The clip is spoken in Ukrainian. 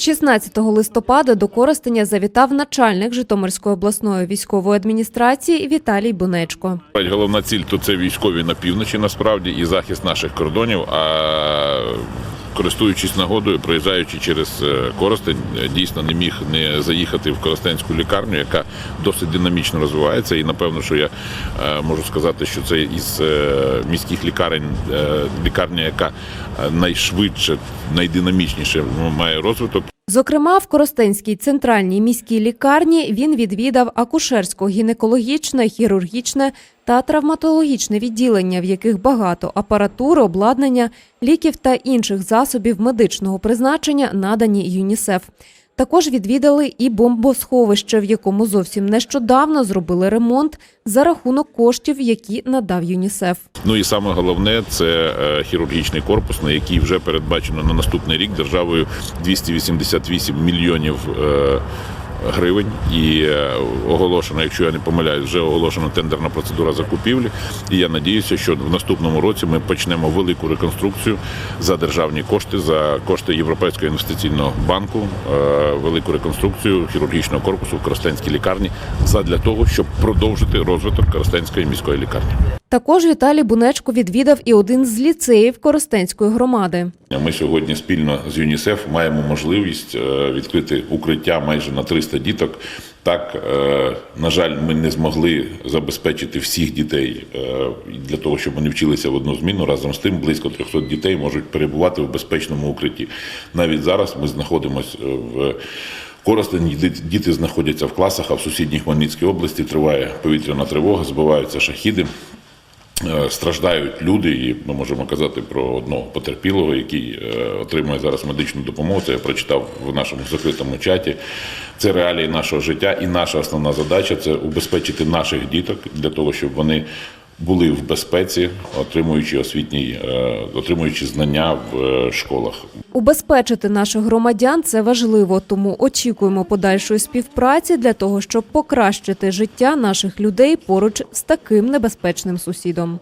16 листопада до Коростеня завітав начальник Житомирської обласної військової адміністрації Віталій Бунечко. Головна ціль то це військові на півночі насправді і захист наших кордонів. А користуючись нагодою, проїжджаючи через е, Коростень, е, дійсно не міг не заїхати в Коростенську лікарню, яка досить динамічно розвивається. І напевно, що я е, можу сказати, що це із міських лікарень лікарня, яка найшвидше, найдинамічніше має розвиток. Зокрема, в Коростенській центральній міській лікарні він відвідав акушерсько-гінекологічне, хірургічне та травматологічне відділення, в яких багато апаратури, обладнання, ліків та інших засобів медичного призначення надані ЮНІСЕФ. Також відвідали і бомбосховище, в якому зовсім нещодавно зробили ремонт за рахунок коштів, які надав ЮНІСЕФ. Ну і саме головне це е, хірургічний корпус, на який вже передбачено на наступний рік державою 288 мільйонів. Гривень і е, оголошена, якщо я не помиляюсь, вже оголошена тендерна процедура закупівлі. І я надіюся, що в наступному році ми почнемо велику реконструкцію за державні кошти, за кошти Європейського інвестиційного банку, е, велику реконструкцію хірургічного корпусу в Коростенській лікарні задля того, щоб продовжити розвиток Коростенської міської лікарні. Також Віталій Бунечко відвідав і один з ліцеїв Коростенської громади. Ми сьогодні спільно з ЮНІСЕФ маємо можливість е, відкрити укриття майже на 300 діток. Так, е, на жаль, ми не змогли забезпечити всіх дітей е, для того, щоб вони вчилися в одну зміну. Разом з тим, близько 300 дітей можуть перебувати в безпечному укритті. Навіть зараз ми знаходимося в Коростені діти- діти знаходяться в класах, а в сусідній Хмельницькій області триває повітряна тривога, збиваються шахіди. Е, Страждають люди, і ми можемо казати про одного потерпілого, який е, отримує зараз медичну допомогу. Це я прочитав в нашому закритому чаті. Це реалії нашого життя, і наша основна задача це убезпечити наших діток для того, щоб вони були в безпеці, отримуючи освітні, е, отримуючи знання в е, школах. Убезпечити наших громадян це важливо, тому очікуємо подальшої співпраці для того, щоб покращити життя наших людей поруч з таким небезпечним сусідом.